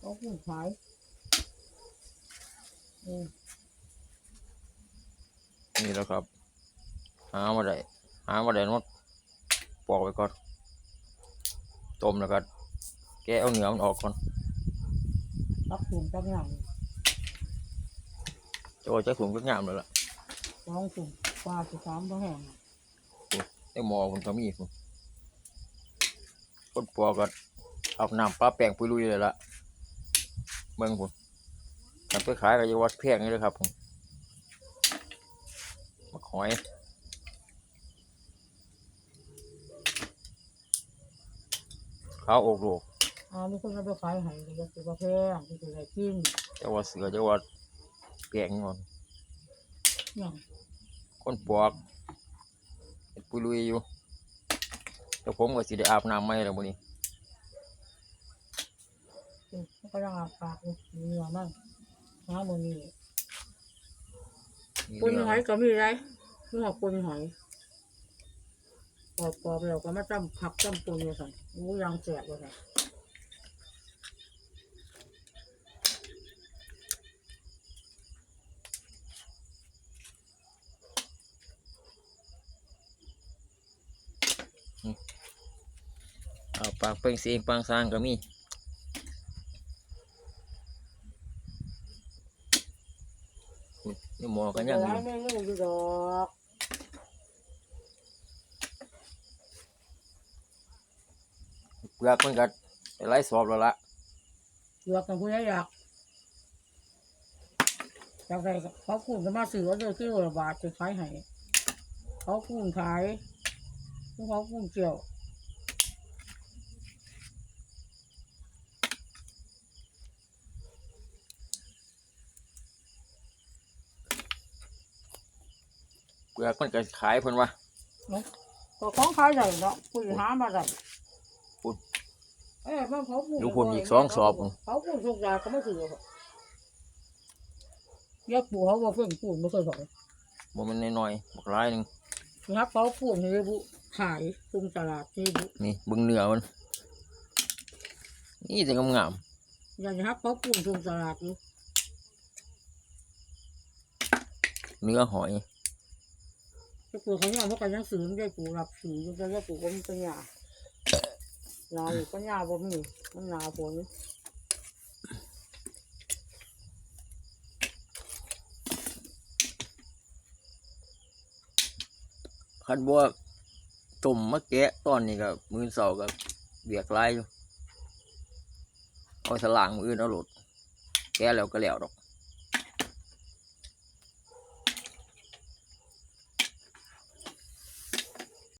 เขาพูดขายอืมนี่แหล้วครับ หามาได้หามาได้นดปอกไปก่อนต้มแล้วก็แกะเอาเนื้อมันออกก่อนตักถุงตักหนังจะเอาจะถุงก็งามเลยล่ะสองถุงปลาสิสามตัวแห้งไอ้หมอมันก็มีคุณคนปอกก็เอาน้ำปลาแป้งปุยลุยเลยล่ะ เบิ่งคุณทำไปขายก็จะวัดแพงนี่เลยครับผมมักหอยข้าวอกโลกอ่ามีคนเอาไปขายให้ก็จะสิบแพงที่จะได้กินจะว่าเสือจะว่าแกงงอนอย่างคนปอกเฮ็ดปุยลุยอยู่แต่ผมก็สิได้อาบน้ำไหมแล้วมื้อนี้ นี้ก็ยังอาปากอยู่มีเนื้อมันน้ำมันนี่มีปุยเนื้อหอยก็มีไรมีหัวปุยหอยปอบปอบแล้วก็มาจำผักจำปุยเลยสั่นหมูยางแจกเลยสั่นเอาปากเป่งเสียงปางสร้างก็มีอุ๊ย นี่หมอกันยังอยู่ ไม่ไม่อยู่ดอกเปลือกมันก็ได้ไล่สอบแล้วละเลือกกันผู้ใหญ่อยากอยากได้ก็เขาคูณจะมาซื้อว่าเดือนที่ละบาทจะขายให้เขาคูณขายพวกเขาคูณเกี่ยว ลือกมันก็ขายเพิ่นว่าเนาะก็ของขายได้เนาะคุยหามาได้พูดเอ้ยมันเขาคูณลูกคุณอีกสองสอบเขาคูณทุกอย่างก็ไม่ซื้อหรอกแยกปูเขาว่าเพิ่งคูณไม่เคยบอกบ่มันน้อยๆบักหลายหนึงนักเขาคูณให้บุขายตรงตลาดที่บุนี่เบิ่งเนื้อมันนี่แต่งามอย่างนี้ครับเขาคูณตรงตลาดอยู่ๆเนื้อหอย จะปูเขาเนี่ยเขาก็ยังซื้อไม่ได้ปูรับซื้อยังจะได้ปูก็มีปัญญาลาอยู่ปัญญาบ่มีมันหนาวฝนคันบ่ว่าต้มมะแกะตอนนี้ก็มือเช้าก็เบียกหลายอยู่เอาสลางมืออื่นเอาโลดแกะแล้วก็แล้วดอก